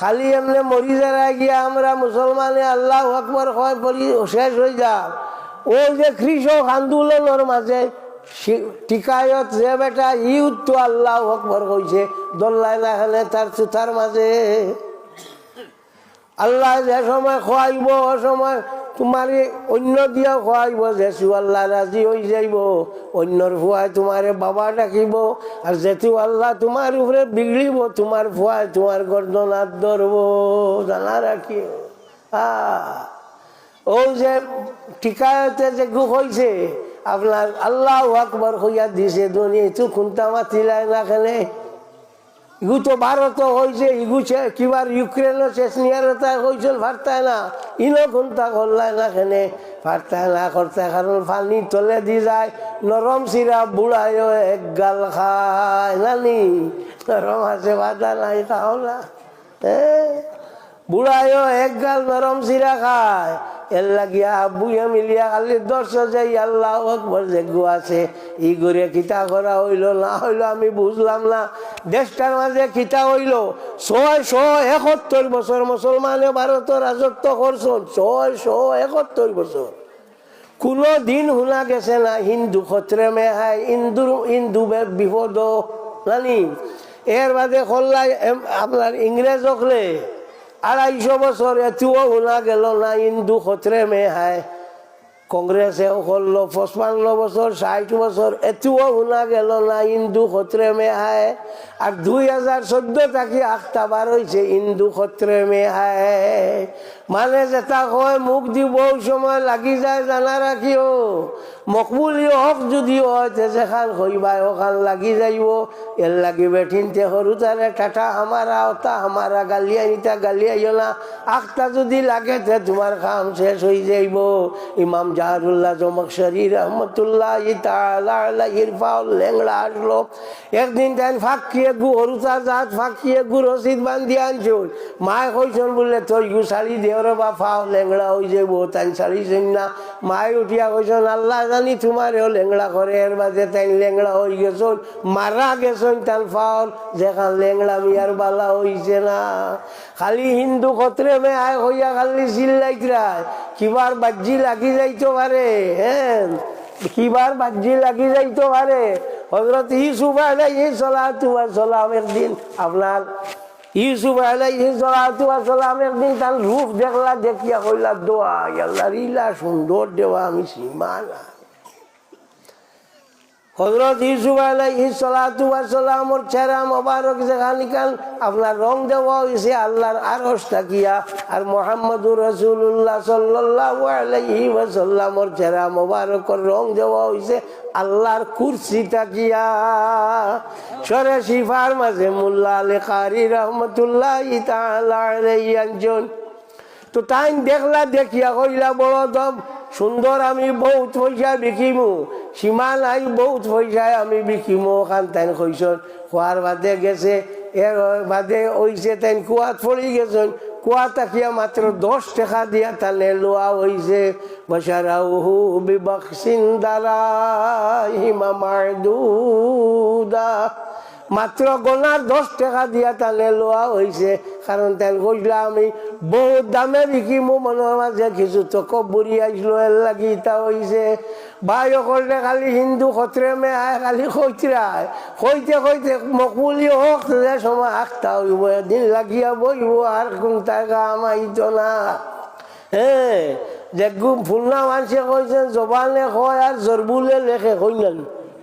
খালি এমনি মরি যারা গিয়া আমরা মুসলমানে আল্লাহ আকবর হয় বলি শেষ হয়ে যা ওই যে কৃষক আন্দোলনের মাঝে টিকায়ত যে বেটা ইউথ তো আল্লাহ আকবর কইছে, দল্লাই না হলে তার চুথার মাঝে। আল্লাহ যে সময় খোয়াইব, ও সময় তোমার অন্য দিয়া খোয়াইব যে আল্লাহ রাজি হয়ে যাইব। অন্যর ফুয়ায় তোমারে বাবা ডাকিব আর যেহেতু আল্লাহ তোমার উপরে বিগড়িব তোমার ফুয়ায় তোমার গর্দনাথ ধরব জানা রাখি ও যে টিকায়তে যে গু হয়েছে আপনার আল্লাহ আকবর হইয়া দিছে দুনিয়া তো খুনতা মাতিলাই না খেলে। ইগু তো ভারত হয়েছে ইগু চে- কিবার ইউক্রেনও চেচনিয়ারতা হয়েছিল ভারতায় না। ইনো কোনটা করলাই না খেনে ভারতায় না করতে, কারণ পানি তলে দি যায়, নরম চিরা বুড়ায় এক গাল খায়। নানি, নরম আছে, বাধা নাই না। হ্যাঁ বুড়ায় এক গাল নরম চিরা খায়। এর লাগিয়া বুয়ে মিলিয়া খালি দর্শ যাই আল্লাহ আকবর যে আছে। ই করে কিতা করা হইল, না হইল আমি বুঝলাম না। দেশটার মাঝে কিতা হইল। ছয় শ একাত্তর বছর মুসলমানে ভারতের রাজত্ব করছেন। ছয় শ একাত্তর বছর। কোনো দিন শুনা গেছে না, হিন্দু ক্ষত্রে মেহাই হিন্দু বে- বিপদ জানি এর বাদে কল্লাই আপনার ইংরেজ হকলে আড়াইশো বছর এতুও শোনা গেল, না হিন্দু খত্রে মেহায় কংগ্রেসে করল পঁচপান্ন বছর ষাট বছর এতুও শোনা গেল, না হিন্দু মে মেহায় আর দুই হাজার চোদ্দ থাকি আখতাবার হয়েছে হিন্দু মে মেহায় মানে যেটা কয়, মুখ দিব, সময় লাগি যায়, জানা রাখিও মকবুলি হক যদি হয়, তে যেখান হইবাই, ওখান লাগি যাইব। এর লাগি বেঠিনতে সরু তারে টাটা আমারা ওটা আমারা গালিয়া নিতা গালিয়া না। আখটা যদি লাগে তে তোমার কাম শেষ হয়ে যাইব। ইমাম জাহারুল্লাহ জমকশরী রহমতুল্লাহ ইরফাউল লেংড়া আসলো। একদিন তাই ফাঁকিয়ে গু হরুতা জাত ফাঁকিয়ে গু রসিদ বান্ধি আনছুন মায় কইছন বললে তোর গু শাড়ি দেওয়ার বা ফাও লেংড়া হয়ে যাইব তাই শাড়ি না। মায় উঠিয়া কইছন আল্লাহ জানি তোমারেও লেংড়া করে, এর বাদে তাই লেংড়া হয়ে গেছন মারা গেছন তার ফাওল যেখান লেংড়া মিয়ার বালা হইছে না। খালি হিন্দু কত্রে মে আয় হইয়া খালি চিল্লাইতরায় কিবার বাজ্জি লাগি যাইতে পারে? হ্যাঁ কিবার বাজ্জি লাগি যাইতে পারে? হজরত ইসুফ ওয়াস সালাম একদিন আপনার ইউসুফ আলাইসালাম একদিন তার রূপ দেখলা, দেখিয়া কইলা, দোয়া গেল্লা রিলা সুন্দর দেওয়া, আমি সীমা না হজরত ইউসুফ আলাইহি সালাতু ওয়াস সালামর চেহারা মোবারক যেখানে কান আপনার রং দেওয়া হয়েছে, আল্লাহর আরশ তাকিয়া। আর মোহাম্মদুর রসুল্লাহ সাল্লাল্লাহু আলাইহি ওয়াসাল্লামর চেহারা মোবারকর রং দেওয়া হয়েছে, আল্লাহর কুরসি তাকিয়া। সরে শিফার মাঝে মুল্লা আলী রহমতুল্লাহ একজন তো তাই দেখলা দেখিয়া কইলা, বড় দম, সুন্দর আমি বহুত পয়সা বিকিমু। সীমা আই বহুত পয়সায় আমি বিকিম খান তেন কইসন খোয়ার বাদে গেছে এর বাদে হৈছে তেন কুয়াত পৰি গেছেন কুয়া তাকিয়া মাত্ৰ দহ টাকা দিয়া তালে লোয়া হইছে বসারাউহু বিবক্সিন দ্বারা হিমা মারদুদা মাত্র গোনার দশ টাকা দিয়া তালে লোয়া হয়েছে কারণ তেল কইলা আমি বহুত দামে বিকিমু মনের মাঝে কিছু চক বুড়ি আসলো এর লাগি তা হয়েছে ভাই করলে খালি হিন্দু খতরে মে আয় খালি খৈতরায় কইতে কইতে মকবুলি হোক সময় আখতা হইব এদিন লাগিয়া বইব আর কোন টাকা আমাইতো না। হ্যাঁ যে ফুলনা মানুষে কইছেন জবানে কয় আর জরবুলে লেখে, কইলেন।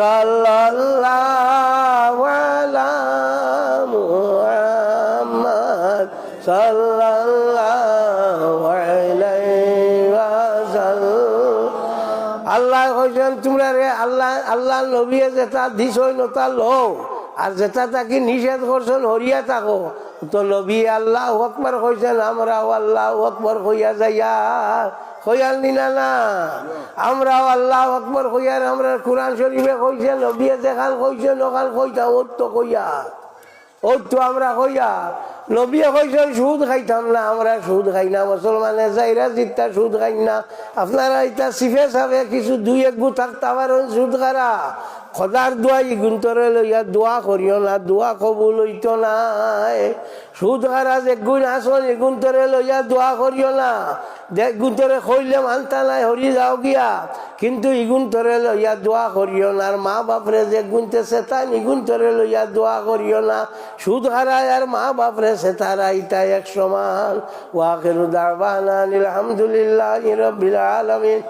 সাল্লাল্লাহু আলা মুহাম্মাদ সাল্লাল্লাহু আলাইহি আল্লাহ কইছেন, তোমরা রে আল্লাহ আল্লাহ নবী যেটা দিছই নতা লও। আর যেটা তাকে নিষেধ করছেন হরিয়া থাকো। তো নবী আল্লাহ আকবর কইছেন, আমরাও আল্লাহ আকবর হইয়া যাইয়া হইয়াল নিনা না আমরাও আল্লাহ আকবর হইয়ার আমরা কোরআন শরীফে কইছে, নবীয়ে দেখাল কইছে নকাল কইতাম ওর তো কইয়া ওর তো আমরা কইয়া নবীয়ে কইছেন সুদ খাইতাম না, আমরা সুদ খাই না, মুসলমানে যাইরা জিতা সুদ খাই না। আপনারা এটা সিফে সাবে কিছু দুই এক গু থাকতে পারেন সুদ খারা। খদার দোয়া ইগুন্তরে লইয়া দোয়া করিও না দোয়া কবুল হইত নাই সুদ খারা যে গুণ আসন ইগুন্তরে লইয়া দোয়া করিও না। দেখ গুন্তরে কইলে মানতা নাই হরি যাও গিয়া কিন্তু ইগুন তরে লইয়া দোয়া করিও না। আর মা বাপরে যে গুনতে সেতা ইগুন তরে লইয়া দোয়া করিও না। সুদ হারায় আর মা বাপরে সেতারা ইটা এক সমান। ওয়াকিরু দাবানা আলহামদুলিল্লাহ রবিল আলমিন।